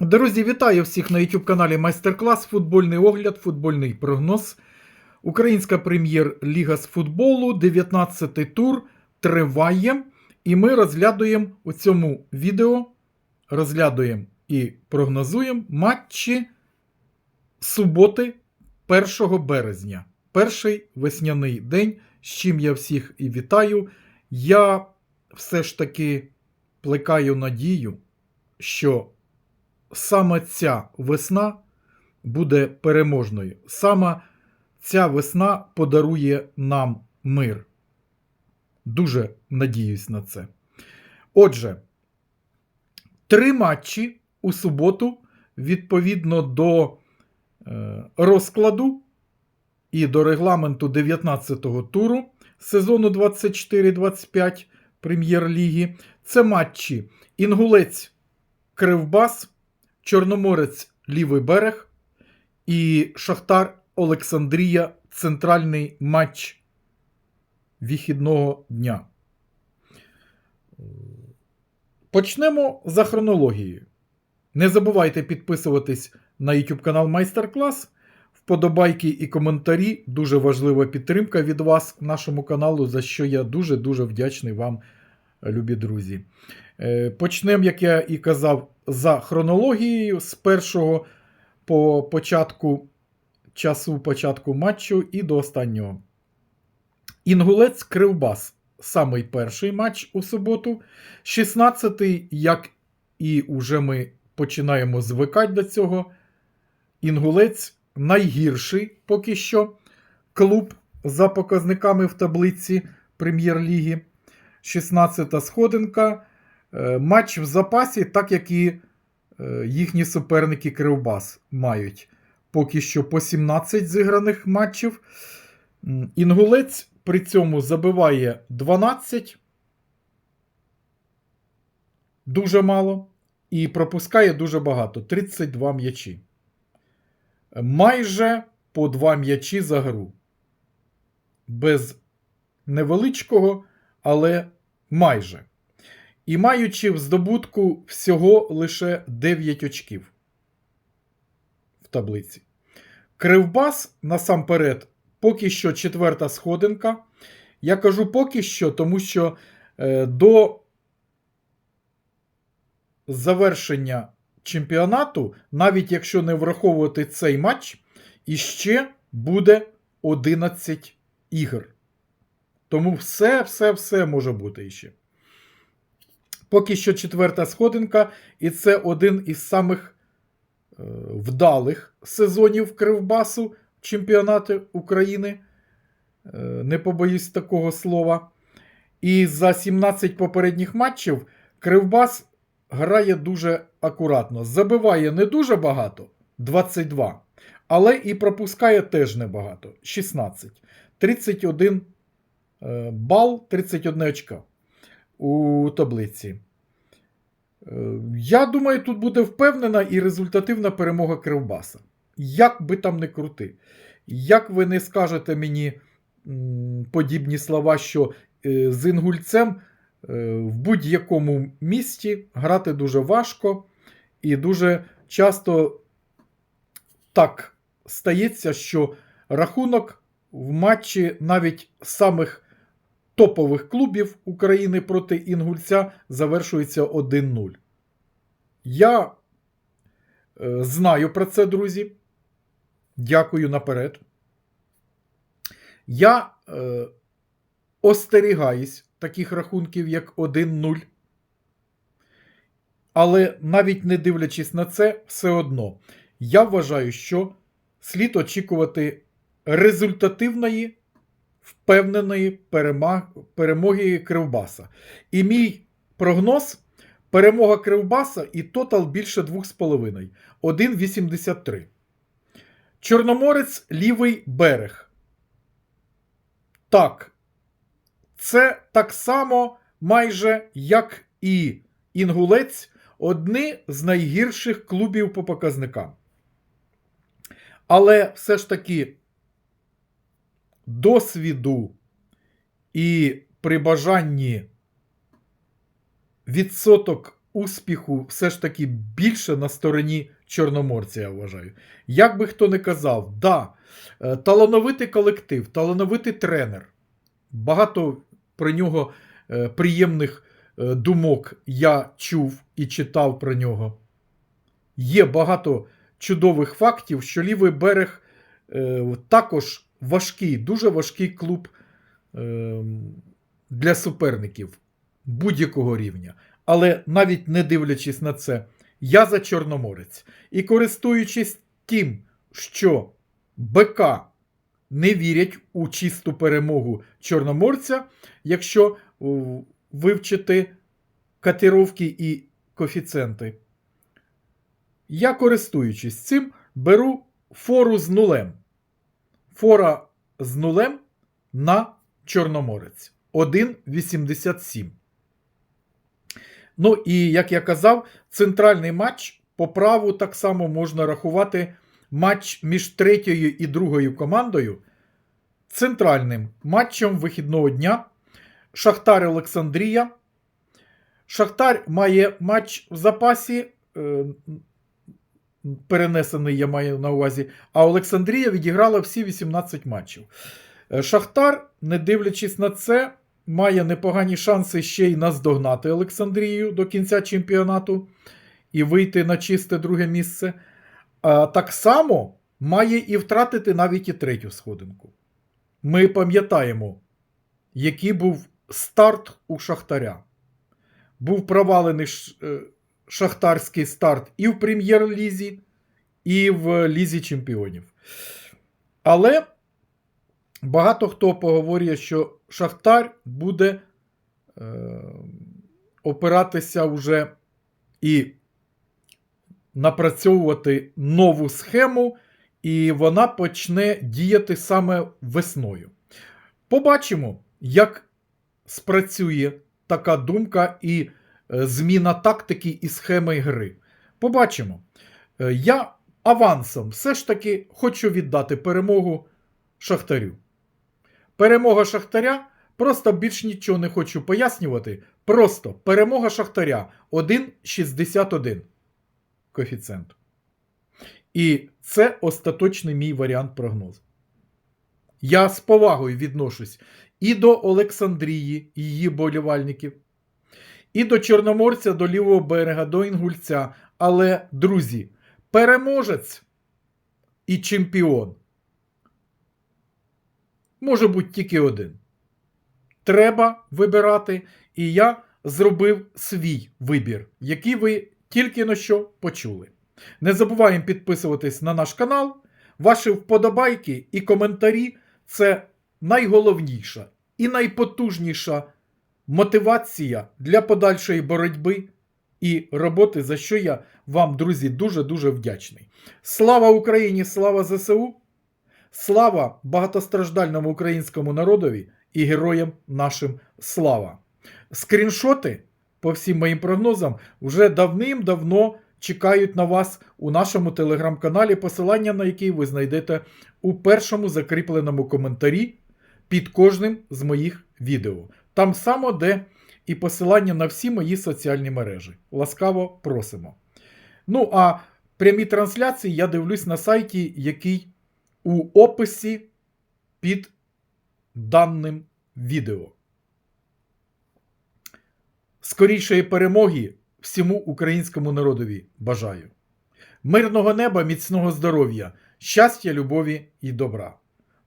Друзі, вітаю всіх на YouTube каналі Майстер-клас, футбольний огляд, футбольний прогноз. Українська прем'єр-ліга з футболу, 19-й тур триває. І ми розглядуємо у цьому відео, розглядуємо і прогнозуємо матчі суботи 1 березня. Перший весняний день, з чим я всіх і вітаю. Я все ж таки плекаю надію, що саме ця весна буде переможною. Саме ця весна подарує нам мир. Дуже надіюсь на це. Отже, три матчі у суботу відповідно до е, розкладу і до регламенту 19-го туру сезону 24-25 прем'єр-ліги. Це матчі Інгулець Кривбас, Чорноморець Лівий берег і Шахтар Олександрія центральний матч вихідного дня. Почнемо за хронологією. Не забувайте підписуватись на YouTube канал Майстер-клас. Вподобайки і коментарі. Дуже важлива підтримка від вас нашому каналу, за що я дуже-дуже вдячний вам, любі друзі. Е, Почнемо, як я і казав, за хронологією з першого по початку часу початку матчу і до останнього. Інгулець Кривбас. Самий перший матч у суботу. 16-й, як і уже ми починаємо звикати до цього. Інгулець найгірший поки що клуб за показниками в таблиці Прем'єр-ліги. 16-та сходинка. Е, Матч в запасі, так як і е, їхні суперники Кривбас мають. Поки що по 17 зіграних матчів. Інгулець при цьому забиває 12. Дуже мало. І пропускає дуже багато 32 м'ячі. Майже по 2 м'ячі за гру. Без невеличкого, але майже. І маючи в здобутку всього лише 9 очків в таблиці. Кривбас насамперед поки що четверта сходинка. Я кажу поки що, тому що е, до завершення чемпіонату, навіть якщо не враховувати цей матч, іще буде 11 ігор. Тому все, все, все може бути іще. Поки що четверта сходинка, і це один із самих е, вдалих сезонів Кривбасу чемпіонату України. Е, не побоюсь такого слова. І за 17 попередніх матчів Кривбас грає дуже акуратно. Забиває не дуже багато 22, але і пропускає теж небагато 16. 31 е, бал, 31 очка у таблиці. Е, Я думаю, тут буде впевнена і результативна перемога Кривбаса. Як би там не крути. Як ви не скажете мені подібні слова, що е, з інгульцем е, в будь-якому місті грати дуже важко, і дуже часто так стається, що рахунок в матчі навіть самих топових клубів України проти інгульця завершується 1-0. Я е, знаю про це, друзі. Дякую наперед. Я е, остерігаюсь таких рахунків, як 1-0. Але навіть не дивлячись на це, все одно я вважаю, що слід очікувати результативної, впевненої перемоги Кривбаса. І мій прогноз перемога Кривбаса і тотал більше 2,5. 1,83. Чорноморець лівий берег. Так. Це так само майже як і Інгулець, одні з найгірших клубів по показникам. Але все ж таки досвіду і при бажанні відсоток успіху все ж таки більше на стороні Чорноморця, я вважаю. Як би хто не казав, да, е, талановитий колектив, талановитий тренер. Багато про нього е, приємних е, думок я чув і читав про нього. Є багато чудових фактів, що лівий берег також важкий, дуже важкий клуб е, для суперників будь-якого рівня. Але навіть не дивлячись на це, я за Чорноморець. І користуючись тим, що БК не вірять у чисту перемогу Чорноморця, якщо вивчити котировки і коефіцієнти. Я, користуючись цим, беру фору з нулем. Фора з нулем на Чорноморець 1,87. Ну і як я казав, центральний матч по праву так само можна рахувати матч між третьою і другою командою. Центральним матчем вихідного дня Шахтар Олександрія. Шахтар має матч в запасі. Перенесений я маю на увазі, а Олександрія відіграла всі 18 матчів. Е, Шахтар, не дивлячись на це, має непогані шанси ще й наздогнати Олександрію до кінця чемпіонату і вийти на чисте друге місце. А так само має і втратити навіть і третю сходинку. Ми пам'ятаємо, який був старт у Шахтаря. Був провалений е, шахтарський старт і в прем'єр-лізі, і в Лізі чемпіонів. Але багато хто поговорює, що Шахтар буде е, опиратися вже і напрацьовувати нову схему, і вона почне діяти саме весною. Побачимо, як спрацює така думка і зміна тактики і схеми гри. Побачимо. Е, Я авансом все ж таки хочу віддати перемогу Шахтарю. Перемога Шахтаря. Просто більш нічого не хочу пояснювати. Просто перемога Шахтаря 1,61 коефіцієнт. І це остаточний мій варіант прогнозу. Я з повагою відношусь і до Олександрії, і її болівальників, і до Чорноморця, до лівого берега, до Інгульця. Але, друзі, переможець і чемпіон може бути тільки один. Треба вибирати, і я зробив свій вибір, який ви тільки на що почули. Не забуваємо підписуватись на наш канал. Ваші вподобайки і коментарі це найголовніша і найпотужніша мотивація для подальшої боротьби і роботи, за що я вам, друзі, дуже-дуже вдячний. Слава Україні! Слава ЗСУ! Слава багатостраждальному українському народові і героям нашим слава! Скріншоти по всім моїм прогнозам вже давним-давно чекають на вас у нашому телеграм-каналі, посилання на який ви знайдете у першому закріпленому коментарі під кожним з моїх відео. Там само де і посилання на всі мої соціальні мережі. Ласкаво просимо. Ну, а прямі трансляції я дивлюсь на сайті, який у описі під даним відео. Скорішої перемоги всьому українському народові бажаю. Мирного неба, міцного здоров'я, щастя, любові і добра.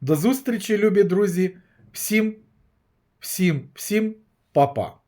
До зустрічі, любі друзі! Всім, всім, всім, па-па!